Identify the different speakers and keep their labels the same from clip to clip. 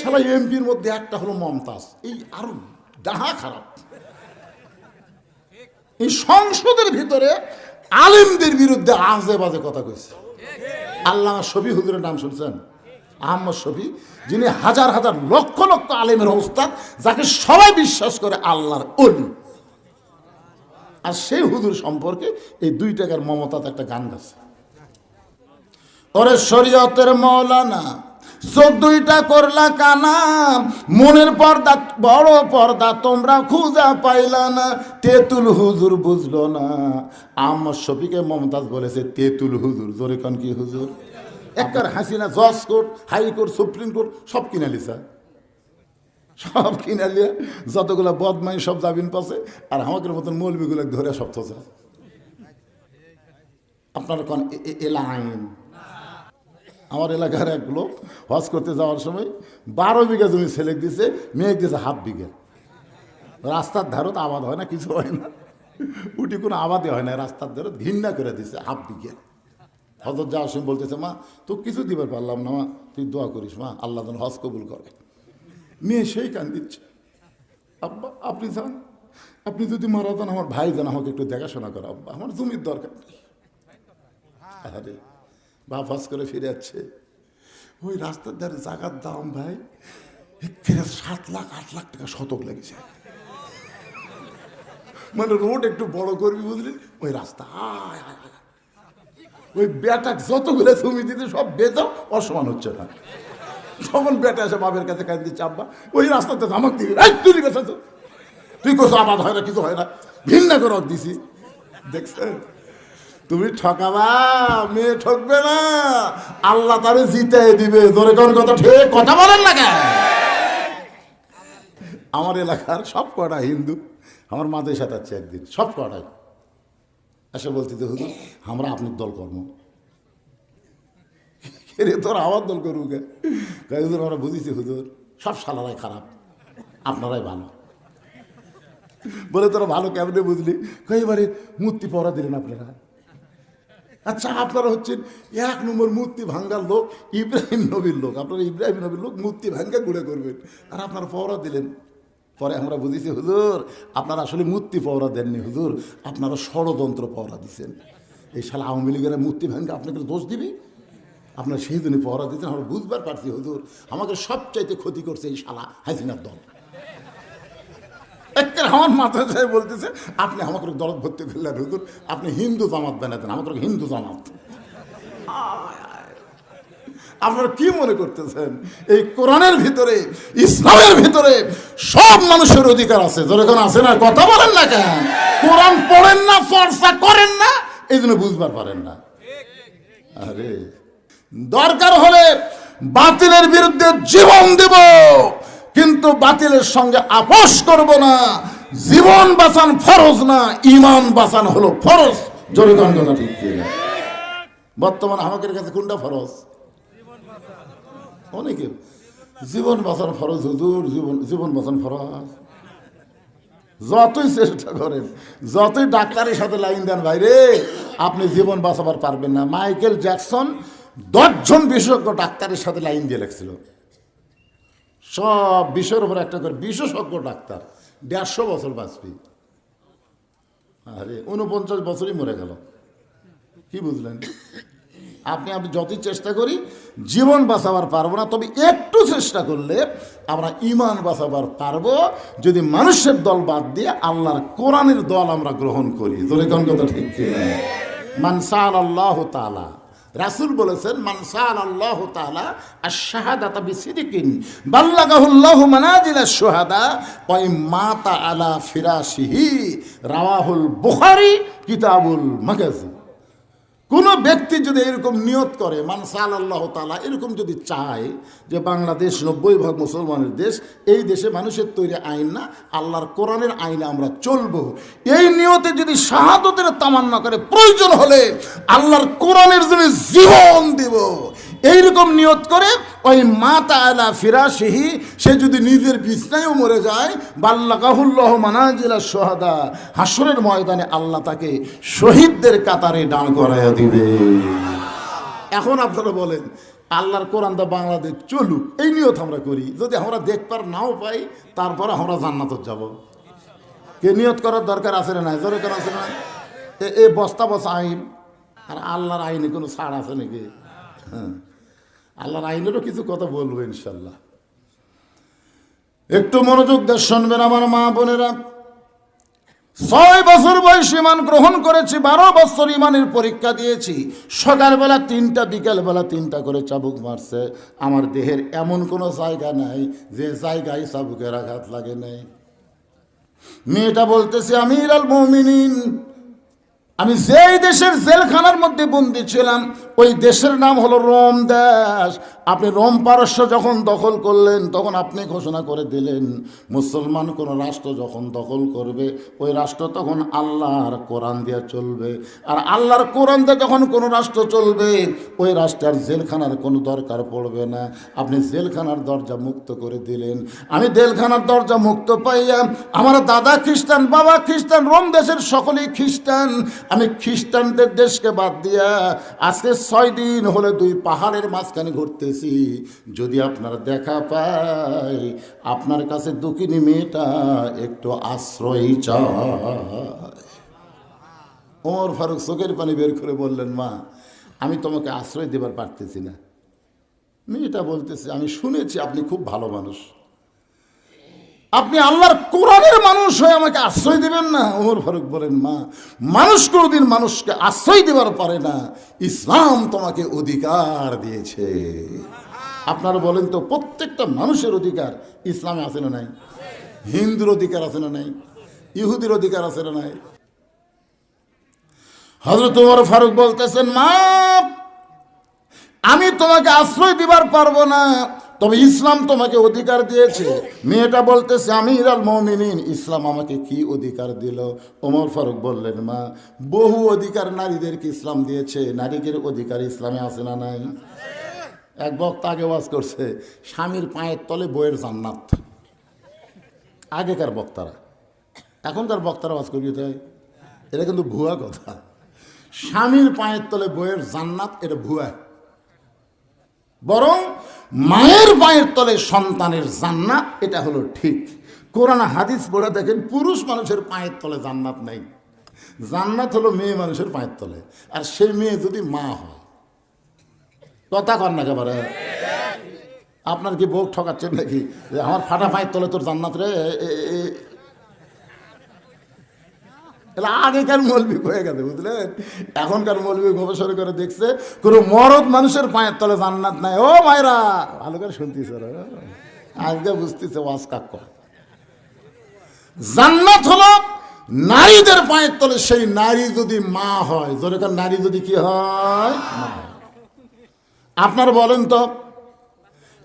Speaker 1: শালা এমপির মধ্যে একটা হলো মমতাজ। এই আরও ডাহা খারাপ। এই সংসদের ভিতরে আলেমদের বিরুদ্ধে আজে বাজে কথা কইছে। আল্লাহ শফি হুজুরের নাম শুনছেন? আহমদ শফি, যিনি হাজার হাজার লক্ষ লক্ষ আলেমের অবস্থান যাকে সবাই বিশ্বাস করে আল্লাহর অলি। আর সেই হুজুর সম্পর্কে এই দুই টাকার মমতাত একটা গান গাছে ওরে শরীয়তের মৌলানা চোখ দুইটা করলা কানা মনের পর্দা, বড় পর্দা তোমরা খুঁজা পাইলা না, তেতুল হুজুর বুঝলো না। আমার শফিকে মমতাজ বলেছে, তেতুল হুজুর, জোরে কন কি হুজুর? একবার হাসিনা জজ কোর্ট হাইকোর্ট সুপ্রিম কোর্ট, সব কিনে লিসা সব কিনে লিয়ে যতগুলো বদমাই সব জামিন পাশে আর আমাদের মতন মৌলবিগুলো ধরে সব থোসা আপনার কোন এ- আমার এলাকার এক লোক হজ করতে যাওয়ার সময় বারো বিঘা জমি ছেলে দিছে, মেয়ে দিয়েছে হাফ বিঘা। রাস্তার ধারত আবাদ হয় না, কিছু হয় না। উঠি কোনো আবাদই হয় না, রাস্তার ধারত ঘৃণা করে দিছে হাফ বিঘা। হজর যাওয়ার সময় বলতেছে, মা তো কিছু দিবার পারলাম না, মা, তুই দোয়া করিস, মা, আল্লাহ যেন হজ কবুল করে। মেয়ে সেই কান দিচ্ছে। আব্বা, আপনি যান, আপনি যদি মারা যান, আমার ভাই যেন আমাকে একটু দেখাশোনা করে, আব্বা, আমার জমির দরকার নেই। আরে হজ করে ফিরে যাচ্ছে ওই রাস্তার ধারে জাগার দাম ভাই সাত লাখ, আট লাখ টাকা শতক লেগেছে। মানে রোড একটু বড় করবি বুঝলি? ওই রাস্তা। ওই বেটা যতগুলো জমি দিতে সব বেচাও অসমান হচ্ছে না। তখন বেটা এসে বাপের কাছে দিচ্ছে আব্বা ওই রাস্তাতে আমাক দিবি তুই গেছে তো? তুই কোথাও আবাদ হয় না, কিছু হয় না। ভিন্ন করে দিছি। দেখছেন? তুমি ঠকাবা, মেয়ে ঠকবে না। আল্লাহ তারে জিতে দিবে। ধরে কোন কথা ঠিক কথা বলেন না আমার এলাকার সব কটা হিন্দু, আমার মাদের সাথে আছে একদিন, সব কটাই। এসে বলতে তো হুজুর, আমরা আপনার দল কর্ম রে তোর আমার দল করুক হুজুর, আমরা বুঝেছি, হুজুর, সব সালারাই খারাপ, আপনারাই ভালো। বলে, তোরা ভালো কেমনে বুঝলি? এবারে মূর্তি পড়া দিলেন আপনারা। আচ্ছা আপনারা হচ্ছেন এক নম্বর মূর্তি ভাঙ্গার লোক, ইব্রাহিম নবীর লোক। আপনারা ইব্রাহিম নবীর লোক মূর্তি ভাঙ্গা গুঁড়ে করবেন আর আপনারা পওরা দিলেন। পরে আমরা বুঝেছি, হুজুর, আপনারা আসলে মূর্তি পওরা দেননি, হুজুর। আপনারা ষড়যন্ত্র পওরা দিচ্ছেন এই শালা আওয়ামী লীগের মূর্তি ভাঙ্গা আপনাকে দোষ দিবি? আপনার সেই দিনই পহরা দিতেন আমরা বুঝবার পারছি, হুজুর। আমাকে সবচাইতে ক্ষতি করছে এই শালা হাসিনার দল। একটা আমার মাথায় সাহেব বলতেছে, আপনি আমাকে দলত ভর্তি করলেন, হুজুর। আপনি হিন্দু জামাত বানাতেন আমাকে হিন্দু জামাত। আপনারা কি মনে করতেছেন? এই কোরআনের ভিতরে, ইসলামের ভিতরে সব মানুষের অধিকার আছে। যখন আছে না? কথা বলেন না কেন? কোরআন পড়েন না চর্চা করেন না, এই জন্য বুঝবার পারেন না। আরে, দরকার হলে বাতিলের বিরুদ্ধে জীবন দেব। কিন্তু বাতিলের সঙ্গে আপোষ করব না। জীবন বাঁচান ফরজ না ইমান বাঁচান হলো ফরজ। জোরে কথা ঠিক? বর্তমান আমাদের কাছে কোনটা ফরজ? অনেকে জীবন বাঁচান ফরজ, হুজুর, জীবন জীবন বাঁচান ফরজ। যতই চেষ্টা করেন, যতই ডাক্তারের সাথে লাইন দেন, ভাইরে, আপনি জীবন বাঁচাবার পারবেন না। মাইকেল জ্যাকসন দশজন বিশেষজ্ঞ ডাক্তারের সাথে লাইন দিয়ে লেগছিল সব বিষয়ের উপর একটা করে বিশেষজ্ঞ ডাক্তার। দেড়শো বছর বাঁচবি। আরে উনপঞ্চাশ বছরই মরে গেল। কি বুঝলেন? আপনি, আমি যতই চেষ্টা করি, জীবন বাঁচাবার পারব না, তবে একটু চেষ্টা করলে আমরা ইমান বাঁচাবার পারব। যদি মানুষের দল বাদ দিয়ে আল্লাহর কোরআনের দল আমরা গ্রহণ করি। কোন কথা ঠিক মানসাল আল্লাহ তালা রাসুল বলেছেন মানসান আল্লাহ তালা আর শাহাদা শাহাদাতা বিসিদিকিন, বাল্লাগাহুল্লাহু মানাজিলা সোহাদা ওই মাতা আলা ফিরাসিহি রাওয়াহুল বুহারি কিতাবুল মাগাজি কোনো ব্যক্তি যদি এরকম নিয়ত করে মানসাল আল্লাহ তালা এরকম যদি চায় যে বাংলাদেশ নব্বই ভাগ মুসলমানের দেশ, এই দেশে মানুষের তৈরি আইন না, আল্লাহর কোরআনের আইনে আমরা চলব। এই নিয়তে যদি শাহাদতের তামান্না করে, প্রয়োজন হলে আল্লাহর কোরআনের জন্য জীবন দিব। এইরকম নিয়ত করে, ওই মাতা আলা ফিরাসিহি সে যদি নিজের বিছনায়ও মরে যায়, বাল্লাকাহুল্লাহ মানাজিলা সোহাদা হাসরের ময়দানে আল্লাহ তাকে শহীদদের কাতারে দাঁড় করাইয়া দিবে। এখন আপনারা বলেন, আল্লাহর কোরআন তো বাংলাদেশ চলুক, এই নিয়ত আমরা করি। যদি আমরা দেখবার নাও পাই, তারপরে আমরা জান্নাতত যাব। কে নিয়ত করার দরকার আছে না নাই? দরকার আছে না এ বস্তা বসা আইন। আর আল্লাহর আইনে কোনো ছাড় আছে নাকি? হ্যাঁ। আল্লাহর আইনেরও কিছু কথা বলব ইনশাল্লাহ। একটু মনোযোগ দিয়ে শুনবেন আমার মা বোনেরা। ছয় বছর বয়স ইমান গ্রহণ করেছি, বারো বছর ইমানের পরীক্ষা দিয়েছি। সকালবেলা তিনটা, বিকালবেলা তিনটা করে চাবুক মারছে। আমার দেহের এমন কোনো জায়গা নাই যে জায়গায় চাবুকের আঘাত লাগে নাই। মেয়েটা বলতেছে আমি ইরাল মমিনিন আমি যেই দেশের জেলখানার মধ্যে বন্দি ছিলাম, ওই দেশের নাম হলো রোম দেশ। আপনি রোম পারস্য যখন দখল করলেন, তখন আপনি ঘোষণা করে দিলেন, মুসলমান কোন রাষ্ট্র যখন দখল করবে, ওই রাষ্ট্র তখন আল্লাহর কোরআন দিয়ে চলবে। আর আল্লাহর কোরআন দিয়ে যখন কোনো রাষ্ট্র চলবে, ওই রাষ্ট্রের জেলখানার কোনো দরকার পড়বে না। আপনি জেলখানার দরজা মুক্ত করে দিলেন। আমি জেলখানার দরজা মুক্ত পাইয়া, আমার দাদা খ্রিস্টান, বাবা খ্রিস্টান, রোম দেশের সকলেই খ্রিস্টান। আমি খ্রিস্টানদের দেশকে বাদ দিয়া আজকে ছয় দিন হলে দুই পাহাড়ের মাঝখানে ঘুরতেছি। যদি আপনার দেখা পাই, আপনার কাছে দুকিনি মেয়েটা একটু আশ্রয় চায়। ওমর ফারুক চোখের পানি বের করে বললেন, মা, আমি তোমাকে আশ্রয় দেবার পারতেছি না। মেয়েটা বলতেছে, আমি শুনেছি আপনি খুব ভালো মানুষ। আপনি আল্লাহর কোরআনের মানুষ হয়ে আমাকে আশ্রয় দেবেন না, ওমর ফারুক বলেন, মা, মানুষ কোনোদিন মানুষকে আশ্রয় দেবার পারে না, ইসলাম তোমাকে অধিকার দিয়েছে। আপনারা বলেন তো, প্রত্যেকটা মানুষের অধিকার ইসলামে আছে না নাই? হিন্দুর অধিকার আছে না নাই? ইহুদির অধিকার আছে না নাই? হজরত উমর ফারুক বলতেছেন, মা, আমি তোমাকে আশ্রয় দিবার পারব না তবে ইসলাম তোমাকে অধিকার দিয়েছে। মেয়েটা বলতেছে আমি ইরাল মমিনিন। ইসলাম আমাকে কি অধিকার দিল? ওমর ফারুক বললেন, মা, বহু অধিকার নারীদেরকে ইসলাম দিয়েছে। নারীদের অধিকার ইসলামে আছে না নাই? এক বক্তা আগে ওয়াজ করছে, স্বামীর পায়ের তলে বইয়ের জান্নাত। আগেকার বক্তারা। এখনকার বক্তারা ওয়াজ করি তাই এটা কিন্তু ভুয়া কথা। স্বামীর পায়ের তলে বইয়ের জান্নাত, এটা ভুয়া। বরং মায়ের পায়ের তলে সন্তানের জান্নাত, এটা হলো ঠিক। কোরআন হাদিস পড়ে দেখেন, পুরুষ মানুষের পায়ের তলে জান্নাত নেই। জান্নাত হলো মেয়ে মানুষের পায়ের তলে। আর সেই মেয়ে যদি মা হয়, কথা কর না একেবারে। আপনার কি বউ ঠকাচ্ছেন নাকি? আমার ফাটা পায়ের তলে তোর জান্নাত রে এটা আগেকার মৌলবি হয়ে গেছে, বুঝলেন? এখনকার মৌলবি গবেষণা করে দেখছে, কোনো মরদ মানুষের পায়ের তলে জান্নাত নাই। ও মায়েরা, ভালো করে শুনতিস আজকে বুঝতেছে ওয়াজ কাক। জান্নাত হলো নারীদের পায়ের তলে, সেই নারী যদি মা হয় যেরকম নারী যদি কি হয়। আপনার বলেন তো,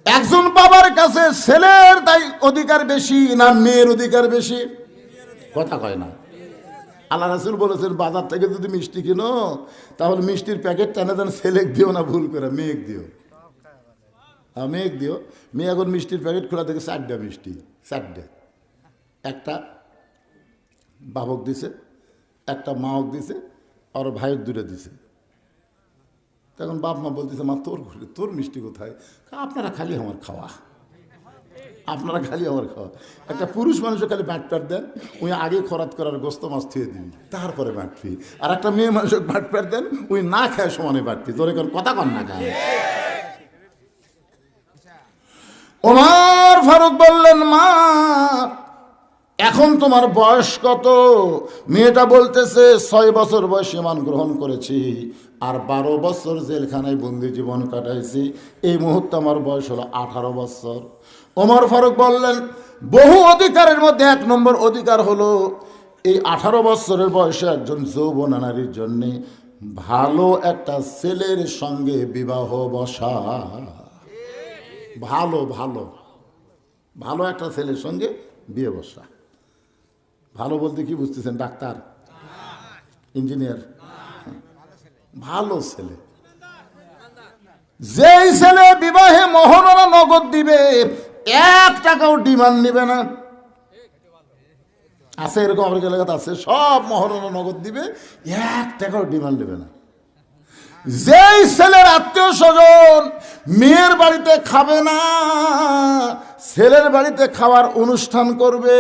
Speaker 1: একজন বাবার কাছে ছেলের তাই অধিকার বেশি না মেয়ের অধিকার বেশি? কথা কয় না। আল্লাহ রাসুল বলেছেন, বাজার থেকে যদি মিষ্টি কিনো, তাহলে মিষ্টির প্যাকেট টানে যেন সেলেক দিও না, ভুল করে, মেঘ দিও। হ্যাঁ মেঘ দিও। মেয়ে এখন মিষ্টির প্যাকেট খোলা থেকে চারটা মিষ্টি, চারটে। একটা বাবক দিছে, একটা মাওক দিছে, আর ভাইয়ের দূরে দিছে। তখন বাপ মা বলতেছে, মা, তোর ঘরে, তোর মিষ্টি কোথায়? আপনারা খালি আমার খাওয়া। আপনারা খালি আমার খাওয়া। একটা পুরুষ মানুষও খালি ব্যাট প্যাট দেন ওই আগে খরাত করার গোস্ত মাছ থুয়ে দিবি তারপরে ব্যাট ফি আর একটা মেয়ে মানুষের ব্যাট প্যাট দেন ওই না খায় সমানে ব্যাট ফি তোরে কোন কথা কন না খায় ওমর ফারুক বললেন, মা, এখন তোমার বয়স কত? মেয়েটা বলতেছে, ছয় বছর বয়স ইমান গ্রহণ করেছি, আর বারো বছর জেলখানায় বন্দি জীবন কাটাইছি। এই মুহূর্তে আমার বয়স হলো আঠারো বছর। ওমর ফারুক বললেন, বহু অধিকারের মধ্যে এক নম্বর অধিকার হলো, এই আঠারো বছরের বয়সে একজন যৌবনা নারীর জন্যে ভালো একটা ছেলের সঙ্গে বিবাহ বসা। ভালো ভালো ভালো একটা ছেলের সঙ্গে বিয়ে বসা। ভালো বলতে কি বুঝতেছেন, ডাক্তার? ইঞ্জিনিয়ার? ভালো ছেলে। যেই ছেলে বিবাহে মহরণা নগদ দিবে এক টাকাও ডিমান্ড নিবে না। আছে এরকম আমার এলাকাতে আছে, সব মহারণা নগদ দিবে, এক টাকাও ডিমান্ড নেবে না। যেই ছেলের আত্মীয় স্বজন মেয়ের বাড়িতে খাবে না, ছেলের বাড়িতে খাওয়ার অনুষ্ঠান করবে